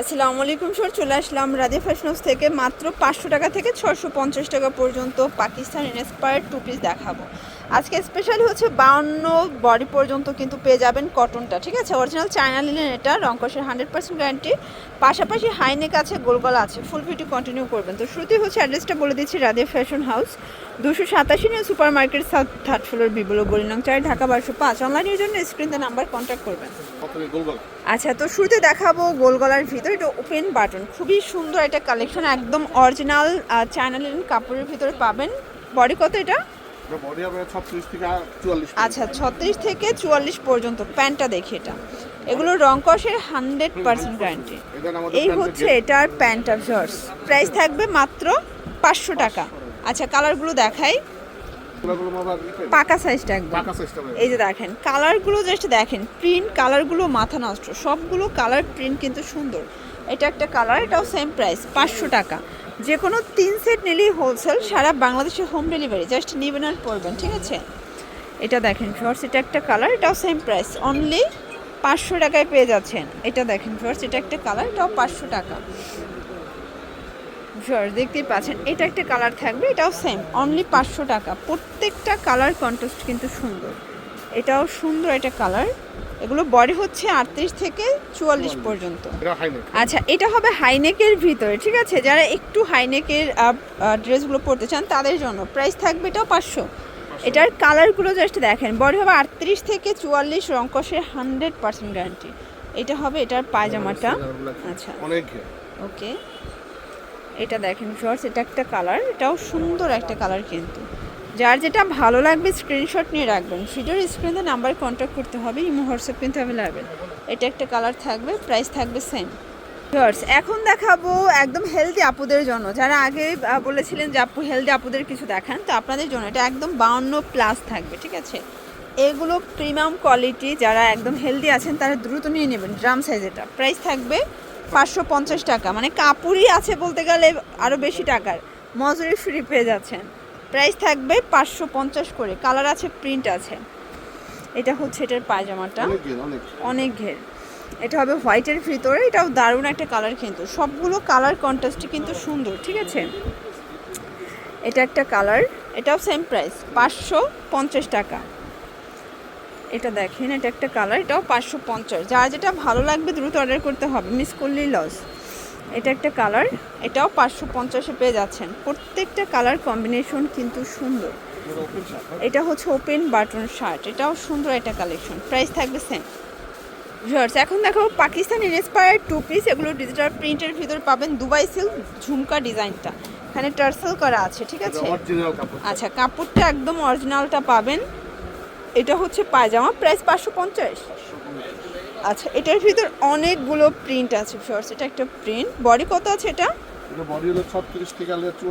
আসসালামু আলাইকুম স্যার চলে আসলাম রাধে ফ্যাশন হাউস থেকে। মাত্র পাঁচশো টাকা থেকে ছশো পঞ্চাশ টাকা পর্যন্ত পাকিস্তান ইন্সপায়ার্ড টু পিস দেখাবো। আজকে স্পেশালি হচ্ছে বাউন্ন বডি পর্যন্ত কিন্তু পেয়ে যাবেন কটনটা ঠিক আছে? অরিজিনাল চায়না লিলেন এটা রংকসের হান্ড্রেড পার্সেন্ট গ্যারান্টি পাশাপাশি হাইনেক আছে গোলগলা আছে ফুল ভিডিও কন্টিনিউ করবেন। তো শুরুতেই হচ্ছে অ্যাড্রেসটা বলে দিচ্ছি রাধে ফ্যাশন হাউস দুশো সাতাশি new super market south third floor বিবুলো গরিনং চার ঢাকা বারোশো পাঁচ। অনলাইনের জন্য স্ক্রিনতে নাম্বার কন্ট্যাক্ট করবেন। আচ্ছা তো শুরুতে দেখাবো গোলগলার ভিতর। এটা ওপেন বাটন খুবই সুন্দর একটা কালেকশন একদম অরিজিনাল চ্যানেল কাপড়ের ভিতরে পাবেন। বডি কত এটা? আচ্ছা ছত্রিশ থেকে চুয়াল্লিশ পর্যন্ত। প্যান্টটা দেখি এটা। এগুলো রংকসের হান্ড্রেড পার্সেন্ট গ্যারান্টি এই হচ্ছে এটার প্যান্ট অফ জর্স প্রাইস থাকবে মাত্র পাঁচশো টাকা। আচ্ছা কালারগুলো দেখাই। পাকা সাইজটা একদম। এই যে দেখেন কালারগুলো জাস্ট দেখেন প্রিন্ট কালারগুলো মাথা নষ্ট। সবগুলো কালার প্রিন্ট কিন্তু সুন্দর। এটা একটা কালার এটাও সেম প্রাইস পাঁচশো টাকা। যে কোনো তিন সেট নিলেই হোলসেল সারা বাংলাদেশে হোম ডেলিভারি জাস্ট নেবেন আর পড়বেন ঠিক আছে? এটা দেখেন শর্টস এটা একটা কালার এটাও সেম প্রাইস অনলি পাঁচশো টাকায় পেয়ে যাচ্ছেন। এটা দেখেন শর্টস এটা একটা কালার এটাও পাঁচশো টাকা। শর্টস দেখতেই পাচ্ছেন এটা একটা কালার থাকবে এটাও সেম অনলি পাঁচশো টাকা। প্রত্যেকটা কালার কন্ট্রাস্ট কিন্তু সুন্দর। এটাও সুন্দর একটা কালার এগুলো বডি হচ্ছে আটত্রিশ থেকে চুয়াল্লিশ পর্যন্ত। আচ্ছা এটা হবে হাইনেকের ভিতরে ঠিক আছে? যারা একটু হাইনেকের ড্রেসগুলো পরতে চান তাদের জন্য প্রাইস থাকবে এটাও পাঁচশো। এটার কালারগুলো জাস্ট দেখেন বডি হবে আটত্রিশ থেকে চুয়াল্লিশ রঙ্কসের হান্ড্রেড পার্সেন্ট গ্যারান্টি এটা হবে এটার পায়জামাটা। আচ্ছা। ওকে এটা দেখেন শর্টস এটা একটা কালার এটাও সুন্দর একটা কালার কিন্তু। যার যেটা ভালো লাগবে স্ক্রিনশট নিয়ে রাখবেন। ভিডিওর স্ক্রিনে নাম্বার কন্ট্যাক্ট করতে হবে, ইমো হোয়াটসঅ্যাপ কিন্তু অ্যাভেলেবেল এটা একটা কালার থাকবে প্রাইস থাকবে সেম শর্টস এখন দেখাবো একদম হেলদি আপুদের জন্য। যারা আগে বলেছিলেন যে আপু হেলদি আপুদের কিছু দেখান, তো আপনাদের জন্য এটা একদম বাউন্ন প্লাস থাকবে, ঠিক আছে? এগুলো প্রিমিয়াম কোয়ালিটি যারা একদম হেলদি আছেন, তারা দ্রুত নিয়ে নেবেন ড্রাম সাইজ এটা। প্রাইস থাকবে পাঁচশো পঞ্চাশ টাকা। মানে কাপড়ই আছে বলতে গেলে আরও বেশি টাকার। মজুরি ফ্রি পেয়ে যাচ্ছেন। প্রাইস থাকবে পাঁচশো পঞ্চাশ করে। কালার আছে প্রিন্ট আছে। এটা হচ্ছে এটার পায়জামাটা। অনেক ঘের অনেক অনেক ঘের। এটা হবে হোয়াইটের ভিতরে। এটাও দারুণ একটা কালার কিন্তু। সবগুলো কালার কন্ট্রাস্টই কিন্তু সুন্দর ঠিক আছে? এটা একটা কালার এটাও সেম প্রাইস পাঁচশো পঞ্চাশ টাকা। এটা দেখেন এটা একটা কালার এটাও পাঁচশো পঞ্চাশ। যার যেটা ভালো লাগবে দ্রুত অর্ডার করতে হবে মিস করলেই লস এটা একটা কালার এটাও পাঁচশো পঞ্চাশে পেয়ে যাচ্ছেন। প্রত্যেকটা কালার কম্বিনেশন কিন্তু সুন্দর। এটা হচ্ছে ওপেন বাটন শার্ট এটাও সুন্দর একটা কালেকশন প্রাইস থাকবে সেম ভিউয়ার্স এখন দেখো পাকিস্তান ইন্সপায়ার্ড টু পিস এগুলো ডিজিটাল প্রিন্টের ভিতর পাবেন দুবাই সিল্ক ঝুমকা ডিজাইনটা এখানে টার্সেল করা আছে ঠিক আছে? আচ্ছা কাপড়টা একদম অরিজিনালটা পাবেন। এটা হচ্ছে পায়জামা প্রাইস পাঁচশো পঞ্চাশ। আচ্ছা এটার ভিতর অনেকগুলো প্রিন্ট আছে ভিউয়ার্স এটা একটা প্রিন্ট বডি কত আছে এটা?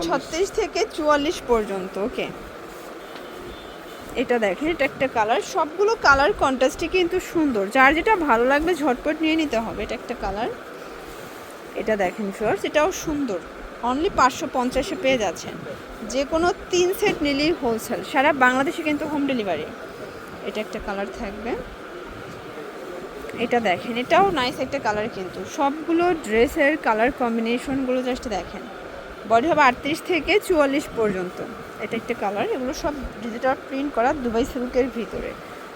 ছত্রিশ থেকে চুয়াল্লিশ। পর্যন্ত ওকে এটা দেখেন এটা একটা কালার সবগুলো কালার কন্ট্রাস্টই কিন্তু সুন্দর। যার যেটা ভালো লাগবে ঝটপট নিয়ে নিতে হবে এটা একটা কালার এটা দেখেন ফিওর্স এটাও সুন্দর। অনলি পাঁচশো পঞ্চাশে পেয়ে যাচ্ছেন। যে কোনো তিন সেট নিলেই হোলসেল সারা বাংলাদেশে কিন্তু হোম ডেলিভারি এটা একটা কালার থাকবে। এটা দেখেন, এটাও নাইস একটা কালার কিন্তু। সবগুলো ড্রেসের কালার কম্বিনেশনগুলো জাস্ট দেখেন। বডি হবে আটত্রিশ থেকে চুয়াল্লিশ পর্যন্ত। এটা একটা কালার, এগুলো সব ডিজিটাল প্রিন্ট করা দুবাই সিল্কের ভিতরে।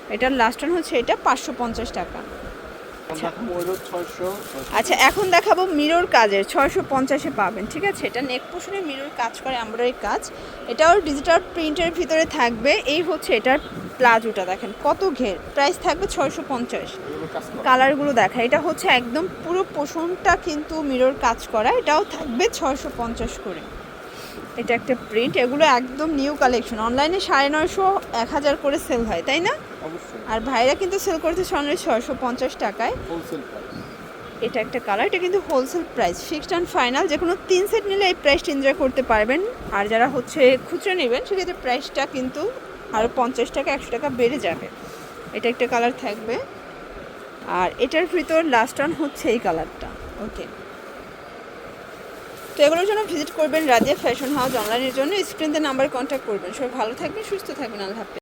এটার লাস্ট হচ্ছে এটা পাঁচশো পঞ্চাশ টাকা। আচ্ছা। এখন দেখাবো মিরর কাজের ছয়শো পঞ্চাশে পাবেন ঠিক আছে? এটা নেক পোষণে মিরর কাজ করে এমব্রয়ডারি কাজ। এটাও ডিজিটাল প্রিন্টের ভিতরে থাকবে। এই হচ্ছে এটার প্লাজোটা দেখেন কত ঘের। প্রাইস থাকবে ছয়শো পঞ্চাশ। কালারগুলো দেখা। এটা হচ্ছে একদম পুরো পোষণটা কিন্তু মিরর কাজ করা। এটাও থাকবে ছয়শো পঞ্চাশ করে। এটা একটা প্রিন্ট এগুলো একদম নিউ কালেকশন অনলাইনে সাড়ে নয়শো এক হাজার করে সেল হয় তাই না? আর ভাইরা কিন্তু সেল করতে সঙ্গে ছয়শো পঞ্চাশ টাকায়। হোলসেল প্রাইস এটা একটা কালার এটা কিন্তু wholesale price fixed and final যে কোনো তিন সেট নিলে এই প্রাইসটা এনজয় করতে পারবেন। আর যারা হচ্ছে খুচরো নেবেন সেক্ষেত্রে প্রাইসটা কিন্তু আরও পঞ্চাশ টাকা একশো টাকা বেড়ে যাবে। এটা একটা কালার থাকবে। আর এটার ভিতর লাস্ট অন হচ্ছে এই কালারটা ওকে তো এগুলোর জন্য ভিজিট করবেন রাজিয়া ফ্যাশন হাউস অনলাইনের জন্য। স্ক্রিনতে নাম্বার কন্ট্যাক্ট করবেন। সবাই ভালো থাকবেন সুস্থ থাকবেন। আল্লাহ